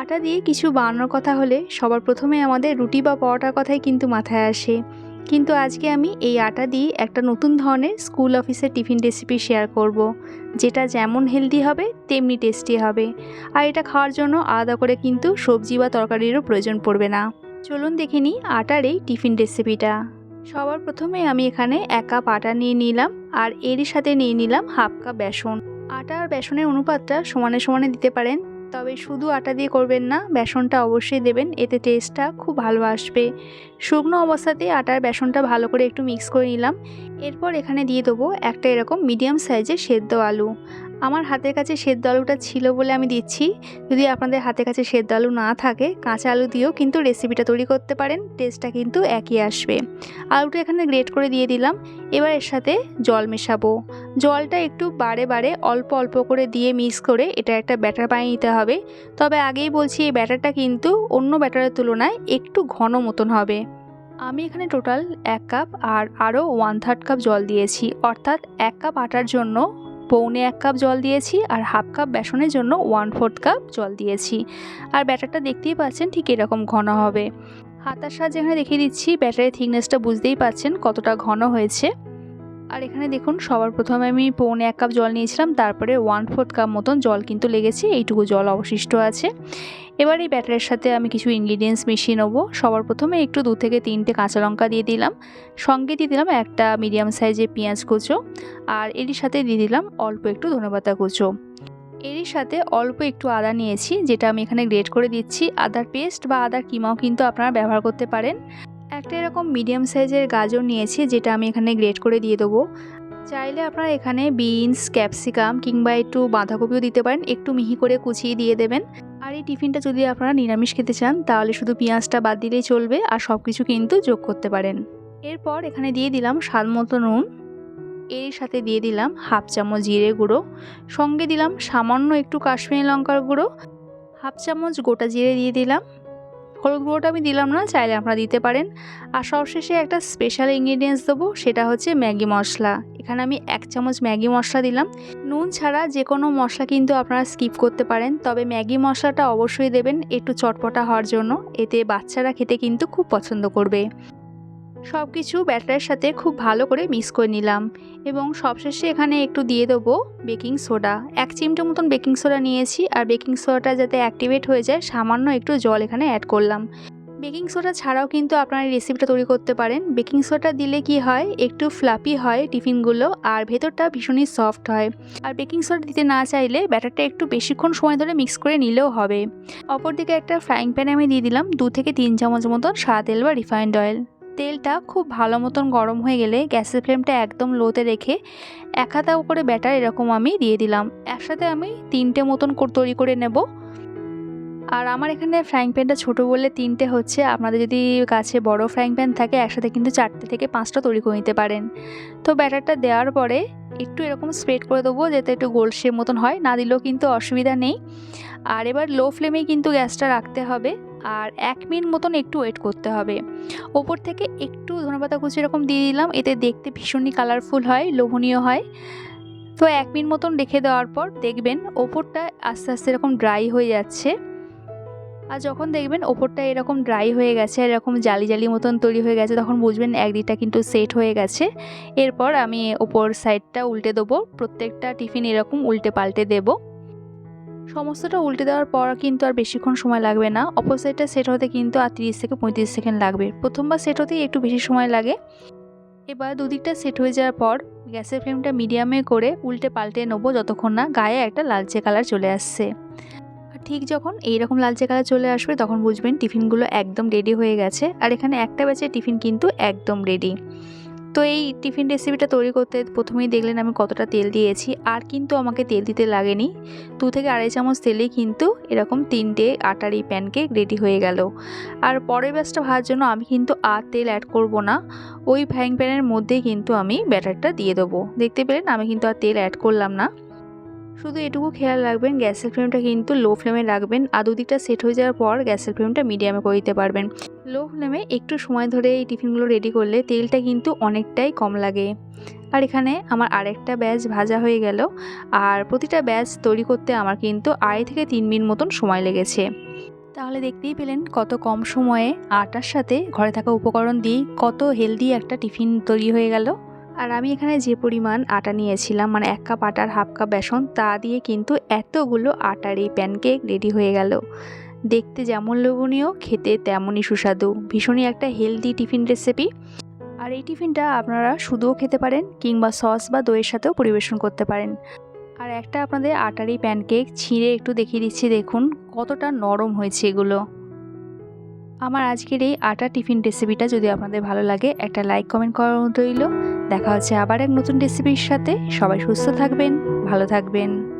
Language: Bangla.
আটা দিয়ে কিছু বানানোর কথা হলে সবার প্রথমে আমাদের রুটি বা পরোটার কথাই কিন্তু মাথায় আসে। কিন্তু আজকে আমি এই আটা দিয়ে একটা নতুন ধরনের স্কুল অফিসের টিফিন রেসিপি শেয়ার করব। যেটা যেমন হেলদি হবে, তেমনি টেস্টি হবে। আর এটা খাওয়ার জন্য আলাদা করে কিন্তু সবজি বা তরকারিরও প্রয়োজন পড়বে না। চলুন দেখে নিই আটার এই টিফিন রেসিপিটা। সবার প্রথমে আমি এখানে এক কাপ আটা নিয়ে নিলাম আর এরই সাথে নিয়ে নিলাম হাফ কাপ বেসন। আটা আর বেসনের অনুপাতটা সমানে সমানে দিতে পারেন। তবে শুধু আটা দিয়ে করবেন না, বেসনটা অবশ্যই দেবেন, এতে টেস্টটা খুব ভালো আসবে। শুকনো অবস্থাতে আটার বেসনটা ভালো করে একটু মিক্স করে নিলাম। এরপর এখানে দিয়ে দেবো একটা এরকম মিডিয়াম সাইজের সেদ্ধ আলু। আমার হাতের কাছে সেদ্ধ আলুটা ছিল বলে আমি দিচ্ছি। যদি আপনাদের হাতের কাছে সেদ্ধ আলু না থাকে, কাঁচা আলু দিয়েও কিন্তু রেসিপিটা তৈরি করতে পারেন টেস্টটা কিন্তু একই আসবে। আলুটা এখানে গ্রেট করে দিয়ে দিলাম। এবার এর সাথে জল মেশাবো। জলটা একটু বারে বারে অল্প অল্প করে দিয়ে মিক্স করে এটা একটা ব্যাটার বানিয়ে নিতে হবে। তবে আগেই বলছি এই ব্যাটারটা কিন্তু অন্য ব্যাটারের তুলনায় একটু ঘন মতন হবে। আমি এখানে টোটাল এক কাপ আর আরও ওয়ান থার্ড কাপ জল দিয়েছি। অর্থাৎ এক কাপ আটার জন্য পৌনে এক কাপ জল দিয়েছি আর হাফ কাপ বেসনের জন্য ওয়ান ফোর্থ কাপ জল দিয়েছি। আর ব্যাটারটা দেখতেই পাচ্ছেন ঠিক এরকম ঘন হবে। হাতার সাহায্যে এখানে দেখিয়ে দিচ্ছি ব্যাটারের থিকনেসটা বুঝতেই পাচ্ছেন কতটা ঘন হয়েছে। আর এখানে দেখুন, সবার প্রথমে আমি পৌনে এক কাপ জল নিয়েছিলাম, তারপরে ওয়ান ফোর্থ কাপ মতন জল কিন্তু লেগেছে, এইটুকু জল অবশিষ্ট আছে। এবার এই ব্যাটারের সাথে আমি কিছু ইনগ্রিডিয়েন্টস মিশিয়ে নেব। সবার প্রথমে একটু দু থেকে তিনটে কাঁচা লঙ্কা দিয়ে দিলাম। সঙ্গে দিয়ে দিলাম একটা মিডিয়াম সাইজের পেঁয়াজ কুচো, আর এরই সাথে দিয়ে দিলাম অল্প একটু ধনেপাতা কুচো। এরই সাথে অল্প একটু আদা নিয়েছি, যেটা আমি এখানে গ্রেট করে দিচ্ছি। আদার পেস্ট বা আদার কিমাও কিন্তু আপনারা ব্যবহার করতে পারেন। একটা এরকম মিডিয়াম সাইজের গাজর নিয়েছি, যেটা আমি এখানে গ্রেট করে দিয়ে দেবো। চাইলে আপনারা এখানে বিনস ক্যাপসিকাম কিংবা একটু বাঁধাকপিও দিতে পারেন, একটু মিহি করে কুচিয়ে দিয়ে দেবেন। আর এই টিফিনটা যদি আপনারা নিরামিষ খেতে চান, তাহলে শুধু পেঁয়াজটা বাদ দিলেই চলবে, আর সব কিছু কিন্তু যোগ করতে পারেন। এরপর এখানে দিয়ে দিলাম স্বাদ মতো নুন। এর সাথে দিয়ে দিলাম হাফ চামচ জিরে গুঁড়ো। সঙ্গে দিলাম সামান্য একটু কাশ্মীরি লঙ্কার গুঁড়ো। হাফ চামচ গোটা জিরে দিয়ে দিলাম। হলুদ গুঁড়োটা আমি দিলাম না, চাইলে আপনারা দিতে পারেন। আর সবশেষে একটা স্পেশাল ইনগ্রিডিয়েন্টস দেবো, সেটা হচ্ছে ম্যাগি মশলা। এখানে আমি এক চামচ ম্যাগি মশলা দিলাম। নুন ছাড়া যে কোনো মশলা কিন্তু আপনারা স্কিপ করতে পারেন, তবে ম্যাগি মশলাটা অবশ্যই দেবেন, একটু চটপটা হওয়ার জন্য। এতে বাচ্চারা খেতে কিন্তু খুব পছন্দ করবে। সব কিছু ব্যাটারের সাথে খুব ভালো করে মিক্স করে নিলাম এবং সবশেষে এখানে একটু দিয়ে দেবো বেকিং সোডা। এক চিমটে মতন বেকিং সোডা নিয়েছি আর বেকিং সোডাটা যাতে অ্যাক্টিভেট হয়ে যায়, সামান্য একটু জল এখানে অ্যাড করলাম। বেকিং সোডা ছাড়াও কিন্তু আপনারা এই রেসিপিটা তৈরি করতে পারেন। বেকিং সোডা দিলে কি হয়, একটু ফ্লাপি হয় টিফিনগুলো আর ভেতরটা ভীষণই সফট হয়। আর বেকিং সোডা দিতে না চাইলে ব্যাটারটা একটু বেশিক্ষণ সময় ধরে মিক্স করে নিলেও হবে। অপরদিকে একটা ফ্রাইং প্যানে আমি দিয়ে দিলাম, দু থেকে তিন চামচ মতন সাদা তেল বা রিফাইন্ড অয়েল তেলটা খুব ভালো মতন গরম হয়ে গেলে গ্যাসের ফ্লেমটা একদম লোতে রেখে এক হাতা করে ব্যাটার এরকম আমি দিয়ে দিলাম। একসাথে আমি তিনটে মতন তৈরি করে নেব। আর আমার এখানে ফ্রাইং প্যানটা ছোটো বলে তিনটে হচ্ছে। আপনাদের যদি কাছে বড় ফ্রাইং প্যান থাকে, একসাথে কিন্তু চারটে থেকে পাঁচটা তৈরি করে নিতে পারেন। তো ব্যাটারটা দেওয়ার পরে একটু এরকম স্প্রেড করে দেবো যাতে একটু গোল শেপ মতন হয়। না দিলেও কিন্তু অসুবিধা নেই। আর এবার লো ফ্লেমেই কিন্তু গ্যাসটা রাখতে হবে। আর এক মিনিট মতন একটু ওয়েট করতে হবে। ওপর থেকে একটু ধনেপাতা কুচি এরকম দিয়ে দিলাম, এতে দেখতে ভীষণই কালারফুল হয়, লোভনীয় হয়। তো এক মিনিট মতন রেখে দেওয়ার পর দেখবেন ওপরটা আস্তে আস্তে এরকম ড্রাই হয়ে যাচ্ছে। আর যখন দেখবেন ওপরটা এরকম ড্রাই হয়ে গেছে, এরকম জালি জালি মতন তৈরি হয়ে গেছে, তখন বুঝবেন একদিকটা কিন্তু সেট হয়ে গেছে। এরপর আমি ওপর সাইডটা উল্টে দেবো, প্রত্যেকটা টিফিন এরকম উল্টে পাল্টে দেবো। সমস্তটা উল্টে দেওয়ার পর কিন্তু আর বেশিক্ষণ সময় লাগবে না। অপর সেট হতে কিন্তু আর তিরিশ থেকে পঁয়ত্রিশ সেকেন্ড লাগবে। প্রথমবার সেট হতেই একটু বেশি সময় লাগে। এবার দুদিকটা সেট হয়ে যাওয়ার পর গ্যাসের ফ্লেমটা মিডিয়ামে করে উল্টে পাল্টে নেব যতক্ষণ না গায়ে একটা লালচে কালার চলে আসছে। ঠিক যখন এইরকম লালচে কালার চলে আসবে তখন বুঝবেন টিফিনগুলো একদম রেডি হয়ে গেছে। আর এখানে একটা ব্যাচের টিফিন কিন্তু একদম রেডি তো এই টিফিন রেসিপিটা তৈরি করতে প্রথমেই দেখলেন আমি কতটা তেল দিয়েছি, আর কিন্তু আমাকে তেল দিতে লাগেনি। দু থেকে আড়াই চামচ তেলেই কিন্তু এরকম তিনটে আটার এই প্যানকেক রেডি হয়ে গেল। আর পরের ব্যাচটা ভাজার জন্য আমি কিন্তু আর তেল অ্যাড করব না, ওই ফ্রাইং প্যানের মধ্যেই কিন্তু আমি ব্যাটারটা দিয়ে দেবো। দেখতে পেলেন আমি কিন্তু আর তেল অ্যাড করলাম না। শুধু এটুকু খেয়াল রাখবেন, গ্যাসের ফ্লেমটা কিন্তু লো ফ্লেমে রাখবেন, আর দুদিকটা সেট হয়ে যাওয়ার পর গ্যাসের ফ্লেমটা মিডিয়ামে করে দিতে পারবেন। লো ফ্লেমে একটু সময় ধরে এই টিফিনগুলো রেডি করলে তেলটা কিন্তু অনেকটাই কম লাগে। আর এখানে আমার আরেকটা ব্যাচ ভাজা হয়ে গেল। আর প্রতিটা ব্যাচ তৈরি করতে আমার কিন্তু আড়াই থেকে তিন মিনিট মতন সময় লেগেছে। তাহলে দেখতেই পেলেন কত কম সময়ে আটার সাথে ঘরে থাকা উপকরণ দিয়েই কত হেলদি একটা টিফিন তৈরি হয়ে গেল। আর আমি এখানে যে পরিমাণ আটা নিয়েছিলাম মানে এক কাপ আটার হাফ কাপ বেসন, তা দিয়ে কিন্তু এতগুলো আটার এই প্যানকেক রেডি হয়ে গেল। দেখতে যেমন লোভনীয়, খেতে তেমনই সুস্বাদু। ভীষণই একটা হেলদি টিফিন রেসিপি আর এই টিফিনটা আপনারা শুধুও খেতে পারেন কিংবা সস বা দইয়ের সাথেও পরিবেশন করতে পারেন। আর একটা আপনাদের আটার প্যানকেক ছিঁড়ে একটু দেখিয়ে দিচ্ছি, দেখুন কতটা নরম হয়েছে এগুলো। আমার আজকের এই আটা টিফিন রেসিপিটা যদি আপনাদের ভালো লাগে, একটা লাইক কমেন্ট করার মতো রইল। দেখা হচ্ছে আবার এক নতুন রেসিপির সাথে। সবাই সুস্থ থাকবেন, ভালো থাকবেন।